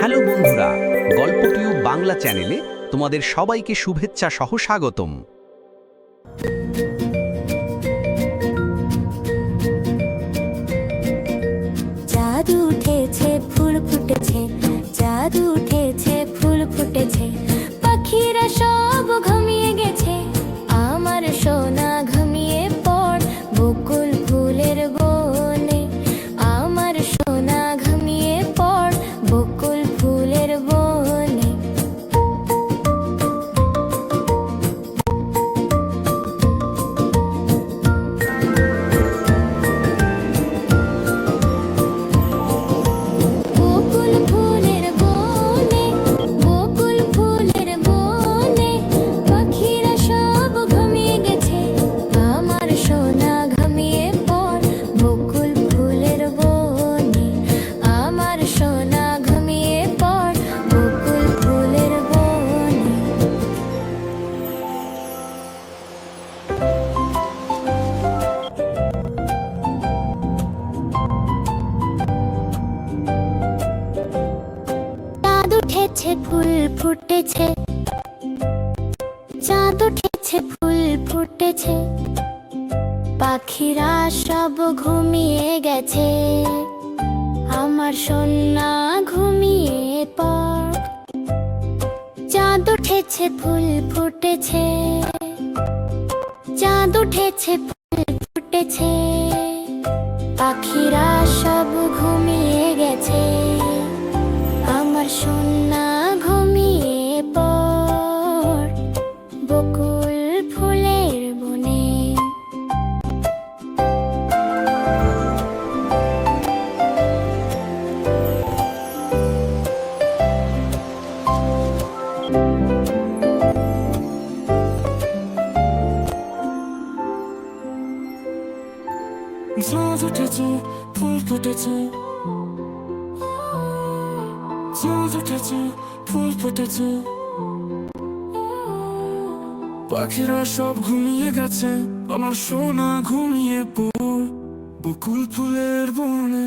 Hello বন্ধুরা গল্পটিও বাংলা চ্যানেলে তোমাদের সবাইকে শুভেচ্ছা সহ স্বাগতম। উঠেছে ফুল ফুটেছে। চাঁদ উঠেছে, ফুল ফুটেছে। পাখিরা সব ঘুমিয়ে গেছে। আমার সোনা ঘুমিয়ে পড়। চাঁদ উঠেছে, ফুল ফুটেছে। চাঁদ উঠেছে, ফুল ফুটেছে। পাখিরা সব ঘুমিয়ে চাঁদ উঠেছে ফুল ফুটেছে চাঁদ উঠেছে ফুল ফুটেছে পাখিরা সব ঘুমিয়ে গেছে আমার সোনা ঘুমিয়ে পড় বকুল ফুলের বনে